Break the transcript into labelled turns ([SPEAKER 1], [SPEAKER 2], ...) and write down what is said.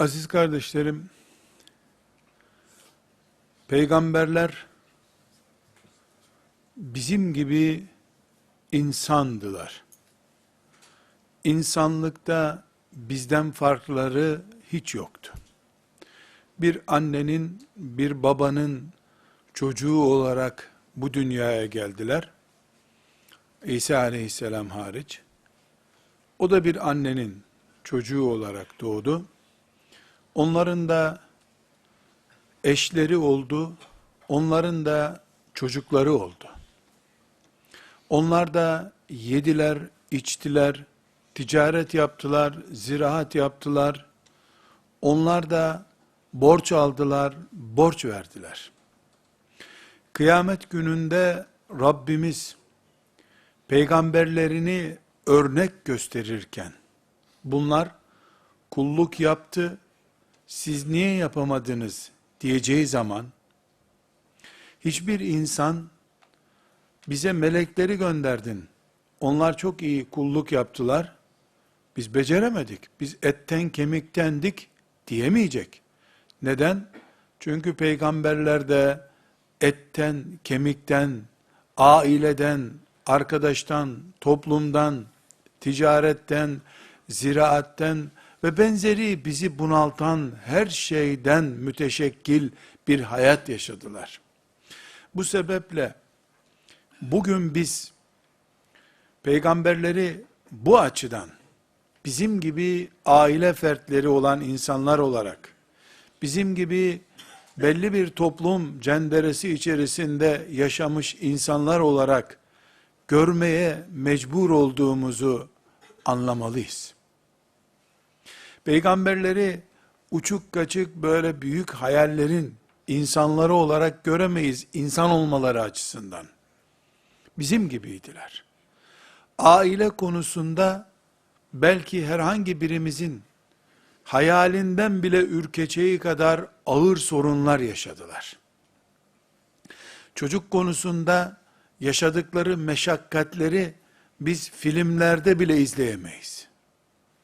[SPEAKER 1] Aziz kardeşlerim, peygamberler bizim gibi insandılar. İnsanlıkta bizden farkları hiç yoktu. Bir annenin, bir babanın çocuğu olarak bu dünyaya geldiler. İsa aleyhisselam hariç. O da bir annenin çocuğu olarak doğdu. Onların da eşleri oldu, onların da çocukları oldu. Onlar da yediler, içtiler, ticaret yaptılar, ziraat yaptılar. Onlar da borç aldılar, borç verdiler. Kıyamet gününde Rabbimiz peygamberlerini örnek gösterirken bunlar kulluk yaptı, siz niye yapamadınız diyeceği zaman hiçbir insan bize melekleri gönderdin. Onlar çok iyi kulluk yaptılar. Biz beceremedik. Biz etten kemiktendik diyemeyecek. Neden? Çünkü peygamberler de etten, kemikten, aileden, arkadaştan, toplumdan, ticaretten, ziraatten ve benzeri bizi bunaltan her şeyden müteşekkil bir hayat yaşadılar. Bu sebeple bugün biz peygamberleri bu açıdan bizim gibi aile fertleri olan insanlar olarak bizim gibi belli bir toplum cenderesi içerisinde yaşamış insanlar olarak görmeye mecbur olduğumuzu anlamalıyız. Peygamberleri uçuk kaçık böyle büyük hayallerin insanları olarak göremeyiz insan olmaları açısından. Bizim gibiydiler. Aile konusunda belki herhangi birimizin hayalinden bile ürkeceği kadar ağır sorunlar yaşadılar. Çocuk konusunda yaşadıkları meşakkatleri biz filmlerde bile izleyemeyiz.